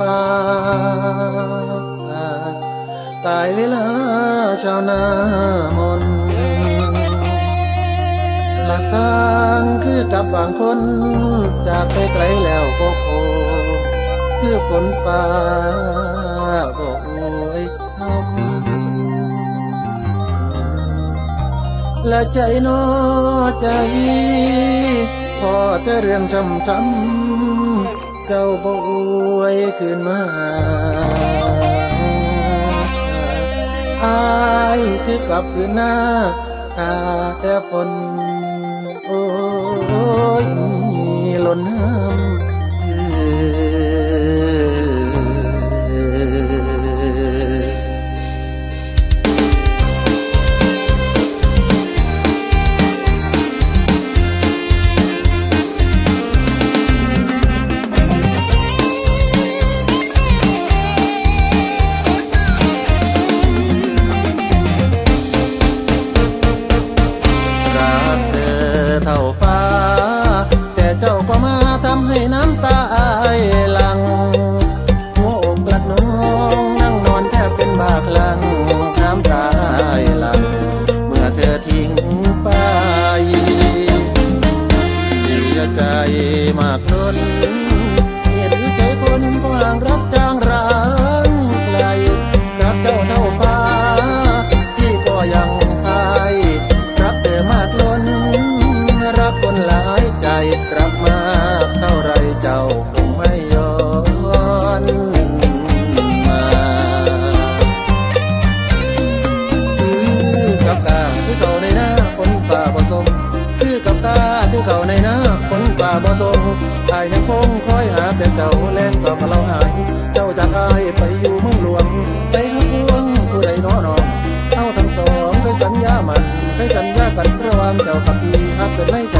ป่าตายเวลาชาวนามนละสร้างคือกับบางคน จากไปไกลแล้วก็โคคือฝนป่าบอกอวยทำและใจนอใจพอแต่เรื่องช้ำช้ำ เจ้าบ่อวยคืนมาอายคือกลับคืนหน้าตาแต่ฝนโอ้ยหล่นน้ำเเท่าฟ้า แต่เจ้าก็มาทำให้น้ำตาอายหลัง หัวอกกลัดน้องนั่งนอนแทบเป็นบากลังน้ำตาอายหลัง เมื่อเธอทิ้งไปเสียใจมากล้น บ่สมอายยังคงคอยหาแต่เจ้าแลนสอบมาเราหาย เจ้าจากอายไปอยู่เมืองหลวงไปหักหวงผู้ใดน้อน้องเอาทั้งสองเคยสัญญามันเคยสัญญากันระหว่างเจ้ากับพี่ฮักเป็นไม่กัน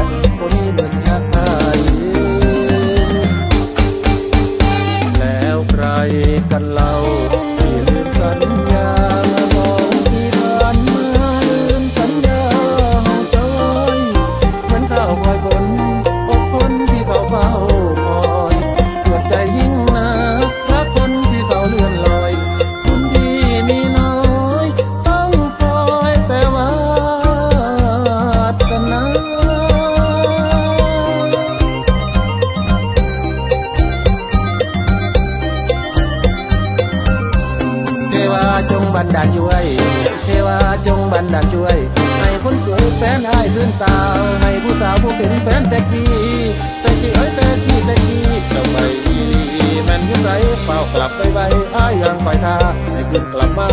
บันดาลช่วย เทวาจงบันดาลช่วย ให้คนสวยแฟนอายขึ้นตาวให้ผู้สาวผู้เป็นแฟนแต่กี้แต่กี้เอ้ยแต่กี้แต่กี้ทำไมอีลีแม่นยิ่ใสเฝ้ากลับไปไปอายยังไปท่าให้คุณกลับมา